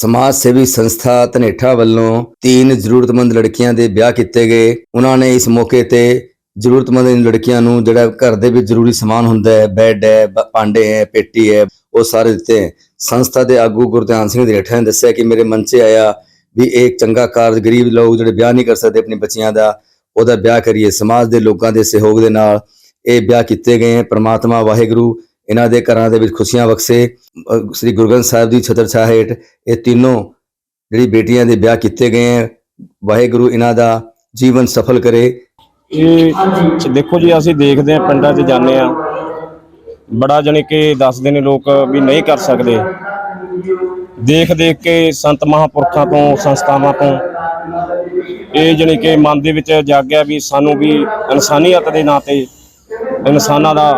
ਸਮਾਜ ਸੇਵੀ ਸੰਸਥਾ ਧਨੇਠਾ ਵੱਲੋਂ ਤਿੰਨ ਜ਼ਰੂਰਤਮੰਦ ਲੜਕੀਆਂ ਦੇ ਵਿਆਹ ਕੀਤੇ ਗਏ। ਉਹਨਾਂ ਨੇ ਇਸ ਮੌਕੇ ਤੇ ਜ਼ਰੂਰਤਮੰਦ ਲੜਕੀਆਂ ਨੂੰ ਜਿਹੜਾ ਘਰ ਦੇ ਵਿੱਚ ਜ਼ਰੂਰੀ ਸਮਾਨ ਹੁੰਦਾ ਹੈ, ਬੈੱਡ ਹੈ, ਬ- ਭਾਂਡੇ ਹੈ, ਪੇਟੀ ਹੈ, ਉਹ ਸਾਰੇ ਦਿੱਤੇ ਸੰਸਥਾ ਦੇ ਆਗੂ ਗੁਰਧਿਆਨ ਸਿੰਘ ਧਨੇਠਾ ਨੇ ਦੱਸਿਆ ਕਿ ਮੇਰੇ ਮਨ 'ਚ ਆਇਆ ਵੀ ਇਹ ਇੱਕ ਚੰਗਾ ਕਾਰਜ ਗਰੀਬ ਲੋਕ ਜਿਹੜੇ ਵਿਆਹ ਨਹੀਂ ਕਰ ਸਕਦੇ ਆਪਣੀ ਬੱਚਿਆਂ ਦਾ, ਉਹਦਾ ਵਿਆਹ ਕਰੀਏ। ਸਮਾਜ ਦੇ ਲੋਕਾਂ ਦੇ ਸਹਿਯੋਗ ਦੇ ਨਾਲ ਇਹ ਵਿਆਹ ਕੀਤੇ ਗਏ ਹੈ। ਪ੍ਰਮਾਤਮਾ ਵਾਹਿਗੁਰੂ ਇਹਨਾਂ ਦੇ ਘਰਾਂ ਦੇ ਵਿੱਚ ਖੁਸ਼ੀਆਂ ਬਖਸ਼ੇ ਸ੍ਰੀ ਗੁਰੂ ਗ੍ਰੰਥ ਸਾਹਿਬ ਦੀ ਛਤਰ ਹੇਠ ਇਹ ਤਿੰਨੋਂ ਜਿਹੜੀ ਬੇਟੀਆਂ ਦੇ ਵਿਆਹ ਕੀਤੇ ਗਏ ਹੈ, ਵਾਹਿਗੁਰੂ ਇਹਨਾਂ ਦਾ ਜੀਵਨ ਸਫਲ ਕਰੇ। ਇਹ ਦੇਖੋ ਜੀ, ਅਸੀਂ ਦੇਖਦੇ ਆ ਪਿੰਡਾਂ 'ਚ ਜਾਂਦੇ ਆ ਬੜਾ ਜਾਣੀ ਕਿ ਦੱਸਦੇ ਨੇ ਲੋਕ ਵੀ ਨਹੀਂ ਕਰ ਸਕਦੇ। ਦੇਖ ਦੇਖ ਕੇ ਸੰਤ ਮਹਾਪੁਰਖਾਂ ਤੋਂ, ਸੰਸਥਾਵਾਂ ਤੋਂ ਇਹ ਜਾਣੀ ਕਿ ਮਨ ਦੇ ਵਿੱਚ ਜਾਗਿਆ ਵੀ ਸਾਨੂੰ ਵੀ ਇਨਸਾਨੀਅਤ ਦੇ ਨਾਂ ਤੇ ਇਨਸਾਨਾਂ ਦਾ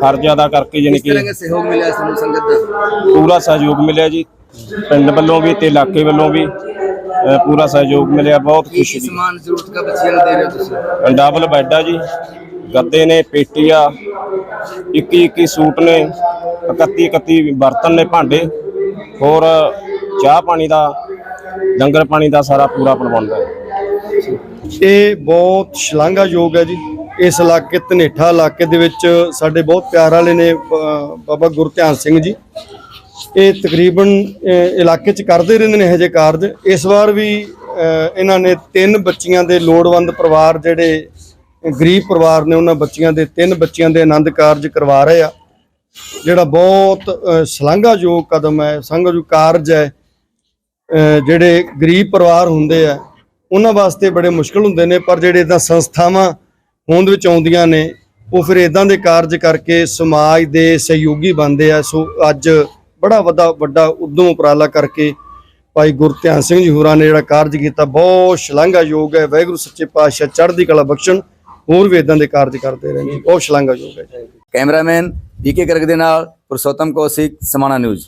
ਫਰਜ਼ ਅਦਾ ਕਰਕੇ ਜਾਣੀ ਕਿ ਸਹਿਯੋਗ ਮਿਲਿਆ ਸਾਨੂੰ ਸੰਗਤ ਦਾ? ਪੂਰਾ ਸਹਿਯੋਗ ਮਿਲਿਆ ਜੀ ਪਿੰਡ ਵੱਲੋਂ ਵੀ ਤੇ ਇਲਾਕੇ ਵੱਲੋਂ ਵੀ ਅ, ਪੂਰਾ ਸਹਿਯੋਗ ਮਿਲਿਆ ਬਹੁਤ ਖੁਸ਼ੀ ਦੀ ਸਮਾਨ ਜ਼ਰੂਰਤ ਦਾ ਬੱਚਿਆਂ ਨੂੰ ਦੇ ਰਹੇ ਹੋ ਤੁਸੀਂ? ਡਬਲ ਬੈੱਡ ਆ ਜੀ ਗੱਦੇ ਨੇ ਪੇਟੀ ਆ 21 21 ਸੂਟ ਨੇ 31 31 ਬਰਤਨ ਨੇ ਭਾਂਡੇ ਹੋਰ ਚਾਹ ਪਾਣੀ ਦਾ ਲੰਗਰ ਪਾਣੀ ਦਾ ਸਾਰਾ ਪੂਰਾ ਪ੍ਰਬੰਧ ਹੈ ਇਹ ਬਹੁਤ ਸ਼ਲਾਘਾਯੋਗ ਹੈ ਜੀ। ਇਸ ਇਲਾਕੇ, ਧਨੇਠਾ ਇਲਾਕੇ ਦੇ ਵਿੱਚ ਸਾਡੇ ਬਹੁਤ ਪਿਆਰ ਵਾਲੇ ਨੇ ਬ- ਬਾਬਾ ਗੁਰਧਿਆਨ ਸਿੰਘ ਜੀ। ਇਹ ਤਕਰੀਬਨ ਇਲਾਕੇ 'ਚ ਕਰਦੇ ਰਹਿੰਦੇ ਨੇ ਇਹੋ ਜਿਹੇ ਕਾਰਜ। ਇਸ ਵਾਰ ਵੀ ਇਹਨਾਂ ਨੇ ਤਿੰਨ ਬੱਚੀਆਂ ਦੇ ਲੋੜਵੰਦ ਪਰਿਵਾਰ ਜਿਹੜੇ, ਗਰੀਬ ਪਰਿਵਾਰ ਨੇ, ਉਹਨਾਂ ਬੱਚੀਆਂ ਦੇ ਤਿੰਨ ਬੱਚੀਆਂ ਦੇ ਆਨੰਦ ਕਾਰਜ ਕਰਵਾ ਰਹੇ ਆ। ਜਿਹੜਾ ਬਹੁਤ ਸ਼ਲਾਘਾਯੋਗ ਕਦਮ ਹੈ, ਸ਼ਲਾਘਾਯੋਗ ਕਾਰਜ ਹੈ ਜਿਹੜੇ ਗਰੀਬ ਪਰਿਵਾਰ ਹੁੰਦੇ ਆ, ਉਹਨਾਂ ਵਾਸਤੇ ਬੜੇ ਮੁਸ਼ਕਲ ਹੁੰਦੇ ਨੇ, ਪਰ ਜਿਹੜੇ ਇਦਾਂ ਸੰਸਥਾਵਾਂ ਹੋਂਦ ਵਿੱਚ ਆਉਂਦੀਆਂ ਨੇ, ਉਹ ਫਿਰ ਇਦਾਂ ਦੇ ਕਾਰਜ ਕਰਕੇ ਸਮਾਜ ਦੇ ਸਹਿਯੋਗੀ ਬਣਦੇ ਆ। ਸੋ ਅੱਜ ਬੜਾ ਵੱਡਾ ਵੱਡਾ ਉਦਮ ਉਪਰਾਲਾ ਕਰਕੇ ਭਾਈ ਗੁਰਧਿਆਨ ਸਿੰਘ ਜੀ ਹੋਰਾਂ ਨੇ ਜਿਹੜਾ ਕਾਰਜ ਕੀਤਾ, ਬਹੁਤ ਸ਼ਲਾਘਾਯੋਗ ਹੈ। ਵਾਹਿਗੁਰੂ ਸੱਚੇ ਪਾਤਸ਼ਾਹ ਚੜ੍ਹਦੀ ਕਲਾ ਬਖਸ਼ਣ, ਹੋਰ ਵੀ ਇਦਾਂ ਦੇ ਕਾਰਜ ਕਰਦੇ ਰਹਿਣ ਜੀ ਬਹੁਤ ਸ਼ਲਾਘਾਯੋਗ ਹੈ। ਕੈਮਰਾਮੈਨ ਬੀਕੇ ਕਰਕ ਦੇ ਨਾਲ ਪੁਰਸ਼ੋਤਮ ਕੌਸ਼ਿਕ, ਸਮਾਣਾ ਨਿਊਜ਼।